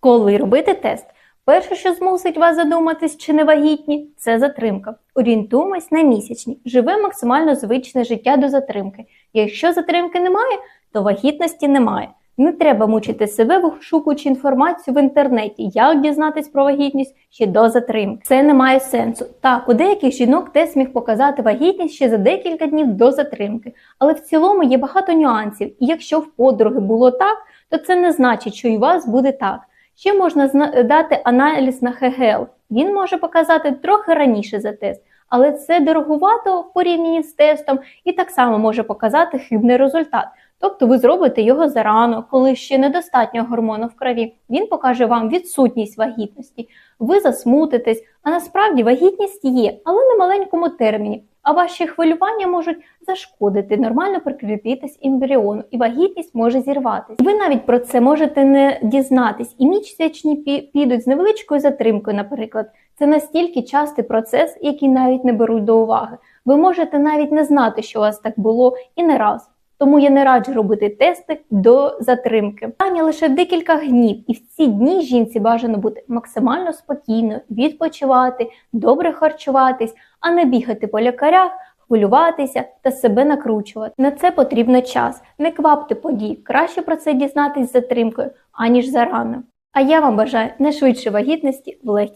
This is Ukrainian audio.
Коли робити тест? Перше, що змусить вас задуматись, чи не вагітні, це затримка. Орієнтуємось на місячні. Живе максимально звичне життя до затримки. Якщо затримки немає, то вагітності немає. Не треба мучити себе, вишукуючи інформацію в інтернеті, як дізнатись про вагітність ще до затримки. Це не має сенсу. Так, у деяких жінок тест міг показати вагітність ще за декілька днів до затримки, але в цілому є багато нюансів. І якщо в подруги було так, то це не значить, що і у вас буде так. Ще можна дати аналіз на ХГЛ. Він може показати трохи раніше за тест, але це дороговато в порівнянні з тестом і так само може показати хибний результат. Тобто ви зробите його зарано, коли ще недостатньо гормону в крові. Він покаже вам відсутність вагітності. Ви засмутитесь, а насправді вагітність є, але на маленькому терміні. А ваші хвилювання можуть зашкодити нормально прикріпитись ембріону, і вагітність може зірватися. Ви навіть про це можете не дізнатись, і місячні пі- підуть з невеличкою затримкою, наприклад. Це настільки частий процес, який навіть не беруть до уваги. Ви можете навіть не знати, що у вас так було, і не раз. Тому я не раджу робити тести до затримки. Питання лише декілька днів, і в ці дні жінці бажано бути максимально спокійною, відпочивати, добре харчуватись, а не бігати по лікарях, хвилюватися та себе накручувати. На це потрібно час. Не квапте подій. Краще про це дізнатись з затримкою, аніж зарано. А я вам бажаю найшвидше вагітності в легкій.